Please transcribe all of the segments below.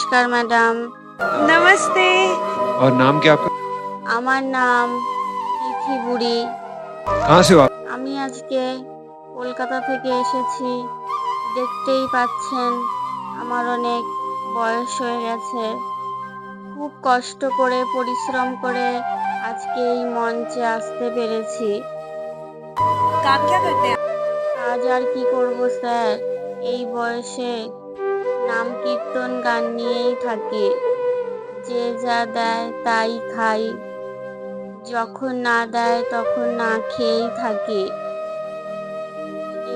নমস্কার ম্যাডাম नमस्ते और नाम क्या आपका আমার নাম তিথি বুড়ি कहाँ से हो आप আমি আজকে কলকাতা থেকে এসেছি দেখতেই পাচ্ছেন আমার অনেক বয়স হয়ে গেছে খুব কষ্ট করে পরিশ্রম করে আজকে এই মঞ্চে আসতে পেরেছি काम क्या करते हैं আজ আর কি করব স্যার এই বয়সে নাম কীর্তন গান নিয়েই থাকি যে যা দেয় তাই খাই যখন না দেয় তখন না খেয়েই থাকি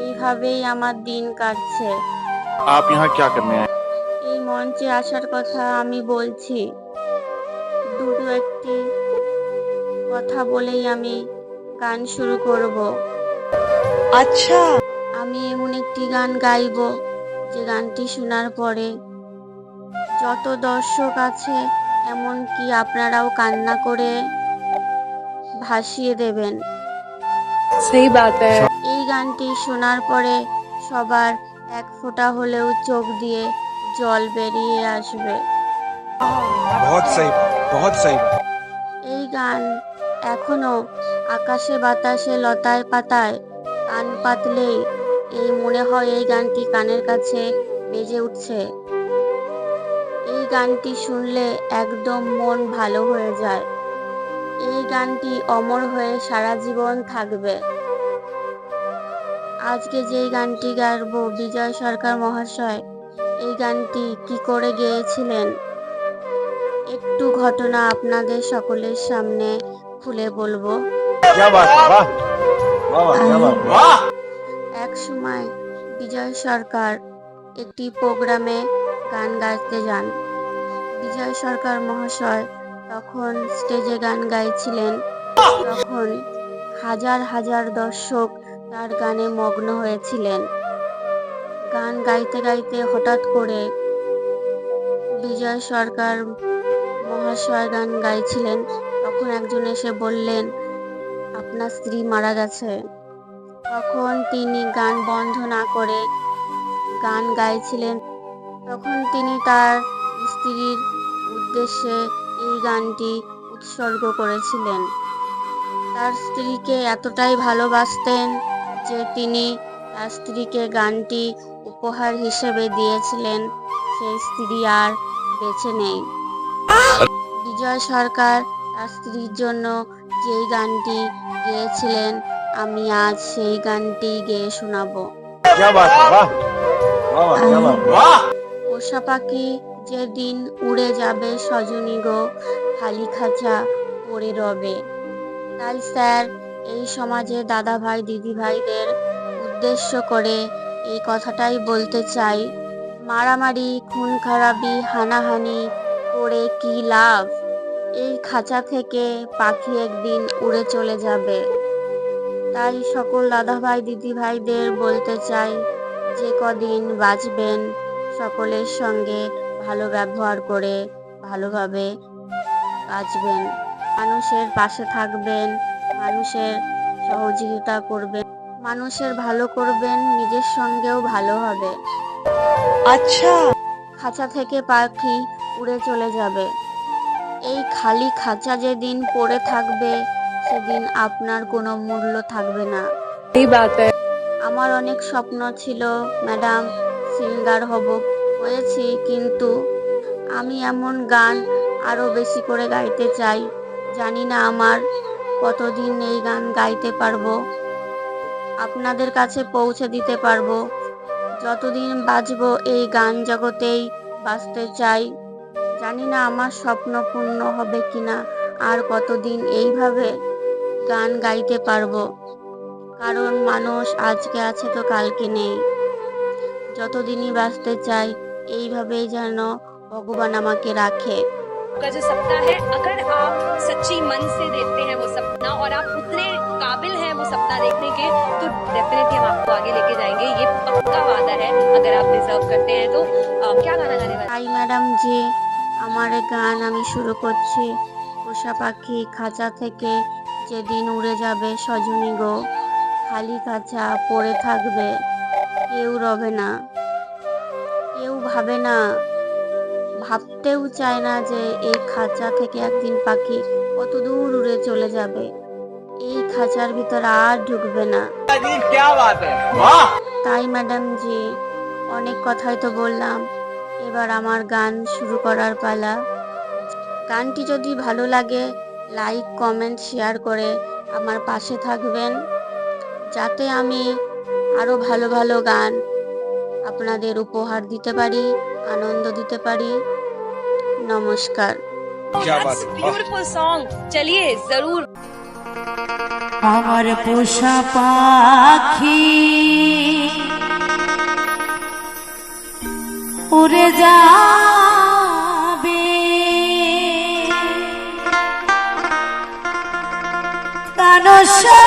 এইভাবেই আমার দিন কাটছে आप यहाँ क्या करने आए এই মঞ্চে আসার কথা আমি বলছি দুটো একটি কথা বলেই আমি গান শুরু করব अच्छा আমি এমন একটি গান গাইব যে গানটি শোনার পরে যত দর্শক আছে এমনকি আপনারাও কান্না করে ভাসিয়ে দেবেন। সেই এই গানটি শোনার পরে সবার এক ফোঁটা হলেও চোখ দিয়ে জল বেরিয়ে আসবে। এই গান এখনও আকাশে বাতাসে লতায় পাতায় কান পাতলেই এই মনে হয় এই গানটি কানের কাছে বেজে উঠছে। এই গানটি শুনলে একদম মন ভালো হয়ে যায়। এই গানটি অমর হয়ে সারা জীবন থাকবে। আজকে যেই গানটি গাইবো বিজয় সরকার মহাশয়, এই গানটি কি করে গেয়েছিলেন? একটু ঘটনা আপনাদের সকলের সামনে খুলে বলব। সময় বিজয় সরকার একটি প্রোগ্রামে গান গাইতে যান। বিজয় সরকার মহাশয় তখন স্টেজে গান গাইছিলেন। তখন হাজার হাজার দর্শক তার গানে মগ্ন হয়েছিলেন। গান গাইতে গাইতে হঠাৎ করে বিজয় সরকার মহাশয় গান গাইছিলেন। তখন একজন এসে বললেন, আপনার স্ত্রী মারা গেছে। তখন তিনি গান বন্ধ না করে গান গাইছিলেন। তখন তিনি তার স্ত্রীর উদ্দেশ্যে এই গানটি উৎসর্গ করেছিলেন। তার স্ত্রীকে এতটাই ভালোবাসতেন যে তিনি তার স্ত্রীকে গানটি উপহার হিসেবে দিয়েছিলেন। সেই স্ত্রী আর বেছে নেই। বিজয় সরকার তার স্ত্রীর জন্য যেই গানটি গেয়েছিলেন আমি আজ সেই গানটি গেয়ে শোনাবো। ওষা পাখি যেদিন উড়ে যাবে সজনী গো খালি খাঁচা পড়ে রবে। তাই স্যার এই সমাজে দাদা ভাই দিদি ভাইদের উদ্দেশ্য করে এই কথাটাই বলতে চাই। মারামারি খুন খারাপি হানাহানি করে কি লাভ? এই খাঁচা থেকে পাখি একদিন উড়ে চলে যাবে। তাই সকল দাদা ভাই দিদি ভাইদের বলতে চাই যে কদিন বাঁচবেন সকলের সঙ্গে ভালো ব্যবহার করে ভালোভাবে বাঁচবেন। মানুষের পাশে থাকবেন মানুষের সহযোগিতা করবেন মানুষের ভালো করবেন নিজের সঙ্গেও ভালো হবে। আচ্ছা। খাঁচা থেকে পাখি উড়ে চলে যাবে। এই খালি খাঁচা যেদিন পড়ে থাকবে সেদিন আপনার কোনো মূল্য থাকবে না। আমার অনেক স্বপ্ন ছিল ম্যাডাম সিঙ্গার হব। হয়েছি কিন্তু আমি এমন গান আরও বেশি করে গাইতে চাই। জানি না আমার কতদিন এই গান গাইতে পারব। আপনাদের কাছে পৌঁছে দিতে পারব। যতদিন বাঁচব এই গান জগতেই বাঁচতে চাই। জানি না আমার স্বপ্ন পূর্ণ হবে কিনা আর কতদিন এইভাবে গান গাইতে পারবো কারণ মানুষ আজকে আছে তো কালকে নেই যতদিনই বাঁচতে চাই এইভাবেই যেন ভগবান আমাকে রাখে का जो सपना है अगर आप सच्ची मन से देखते हैं वो सपना और आप उतने काबिल हैं वो सपना देखने के तो डेफिनेटली हम आपको आगे लेके जाएंगे ये पक्का वादा है अगर आप डिजर्व करते हैं तो अ, क्या गाना गाने वाले তাই ম্যাডাম জি আমার এই গান আমি শুরু করছি পোষা পাখি খাঁচা থেকে যেদিন উড়ে যাবে সজনী গো, খালি কাঁচা পড়ে থাকবে, কেউ রবে না। কেউ ভাবে না, ভাবতেও চায় না যে এই খাঁচা থেকে একদিন পাখি কত দূর উড়ে চলে যাবে। এই খাঁচার ভিতর আর ঢুকবে না। তাই ম্যাডাম জি, অনেক কথাই তো বললাম। এবার আমার গান শুরু করার পালা। গানটি যদি ভালো লাগে লাইক কমেন্ট শেয়ার করে আমার পাশে থাকবেন। যাতে আমি আরও ভালো ভালো গান আপনাদের উপহার দিতে পারি আনন্দ দিতে পারি। নমস্কার। চলিয়ে পোষা পাখি। উড়ে যা কানসা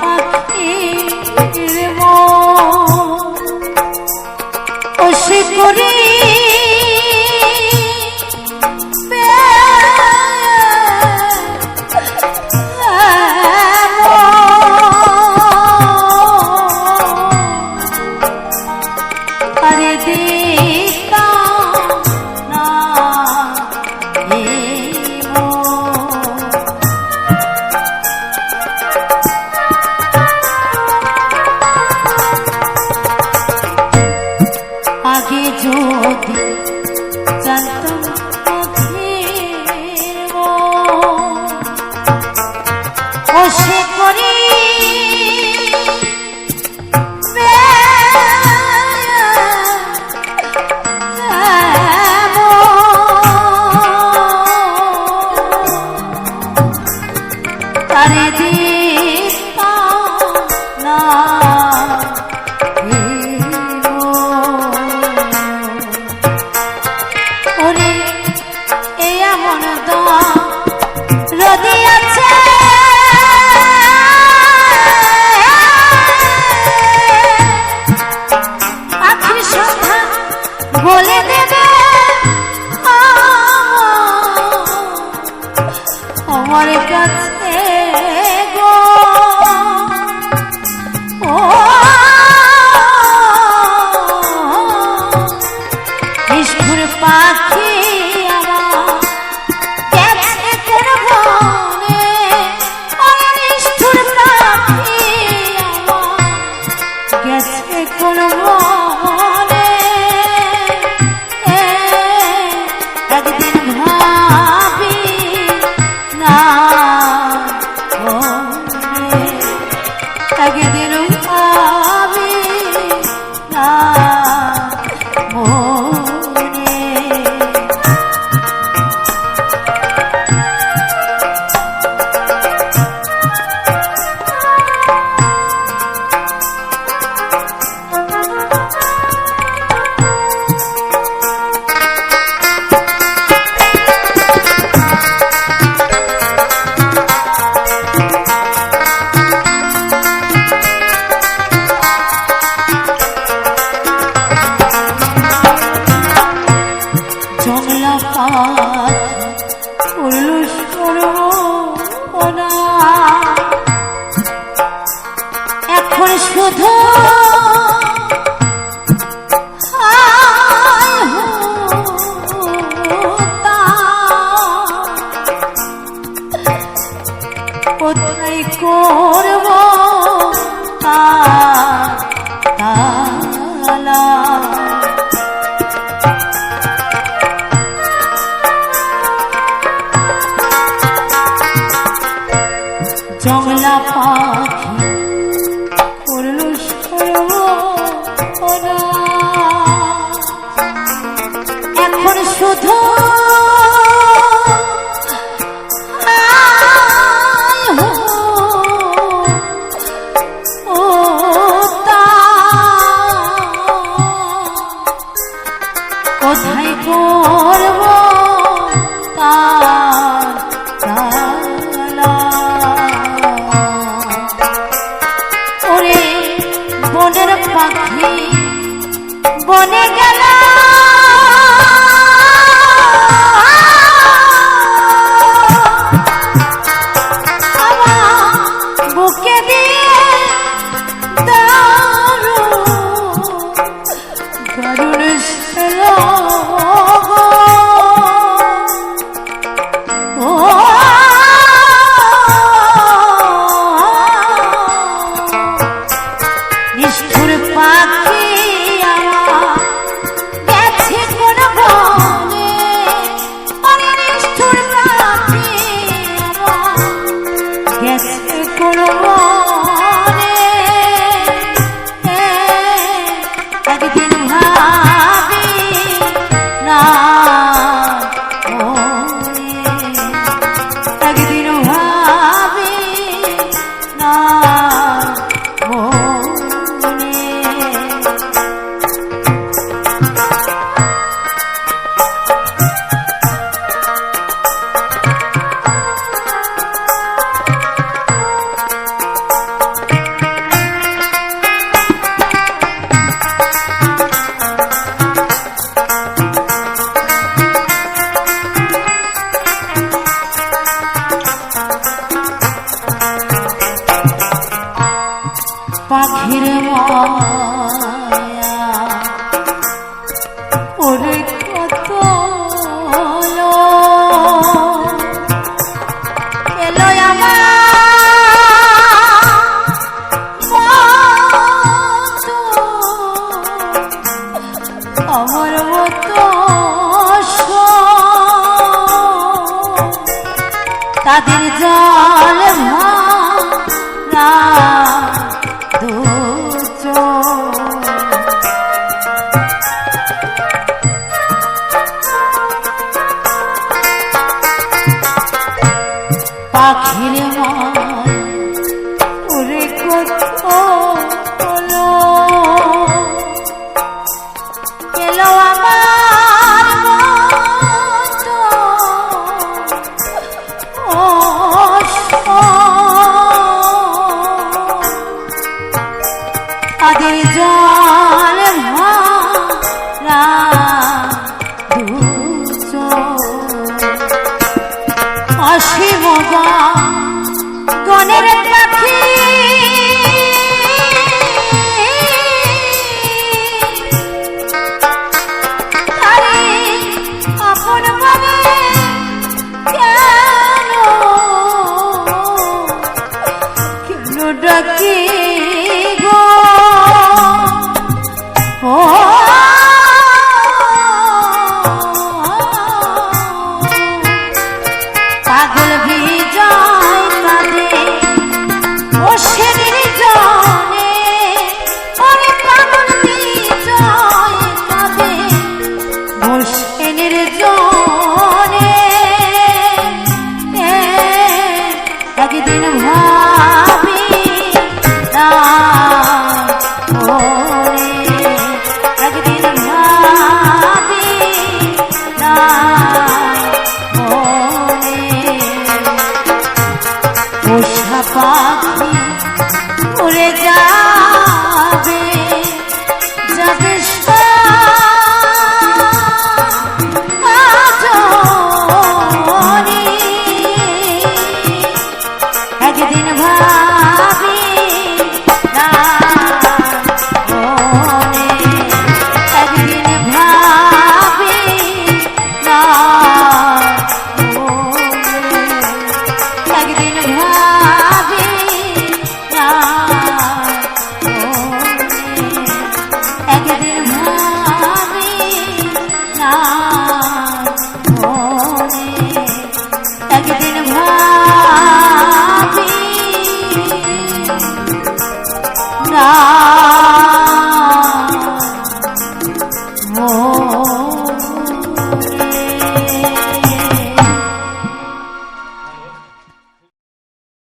পাখির ও সে